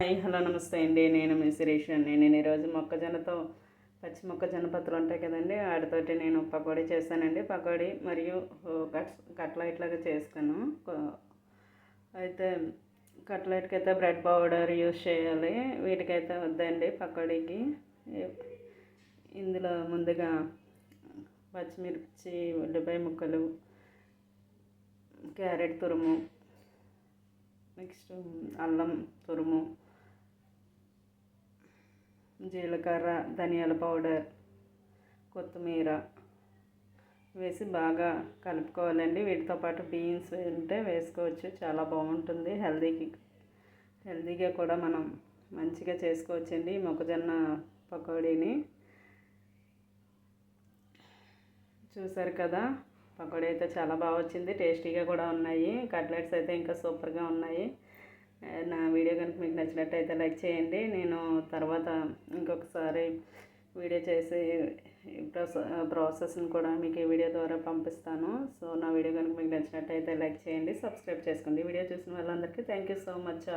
Hi hello నమస్తే అండి. నేను మీ సురేష్ అండి. నేను ఈరోజు మొక్కజొన్నతో పచ్చి మొక్కజొన్న పత్తులు ఉంటాయి కదండి. వాటితోటి నేను పకోడీ చేస్తానండి. పకోడీ మరియు కట్ కట్లైట్ లాగా చేస్తాను అయితే కట్లైట్కి అయితే బ్రెడ్ పౌడర్ యూస్ చేయాలి. వీటికైతే వద్దండి పకోడీకి. ఇందులో ముందుగా పచ్చిమిర్చి ఉల్లిపాయ ముక్కలు క్యారెట్ తురుము నెక్స్ట్ అల్లం తురుము జీలకర్ర ధనియాల పౌడర్ కొత్తిమీర వేసి బాగా కలుపుకోవాలండి. వీటితో పాటు బీన్స్ ఉంటే వేసుకోవచ్చు. చాలా బాగుంటుంది. హెల్దీకి హెల్దీగా కూడా మనం మంచిగా చేసుకోవచ్చండి మొక్కజొన్న పకోడీని. చూసారు కదా పకోడీ అయితే చాలా బాగా వచ్చింది టేస్టీగా కూడా ఉన్నాయి. కట్లెట్స్ అయితే ఇంకా సూపర్గా ఉన్నాయి. నా వీడియో కనుక మీకు నచ్చినట్టయితే లైక్ చేయండి. నేను తర్వాత ఇంకొకసారి వీడియో చేసి ప్రాసెస్ని కూడా మీకు ఈ వీడియో ద్వారా పంపిస్తాను. సో నా వీడియో కనుక మీకు నచ్చినట్టయితే లైక్ చేయండి సబ్స్క్రైబ్ చేసుకోండి. వీడియో చూసిన వాళ్ళందరికీ థ్యాంక్ యూ సో మచ్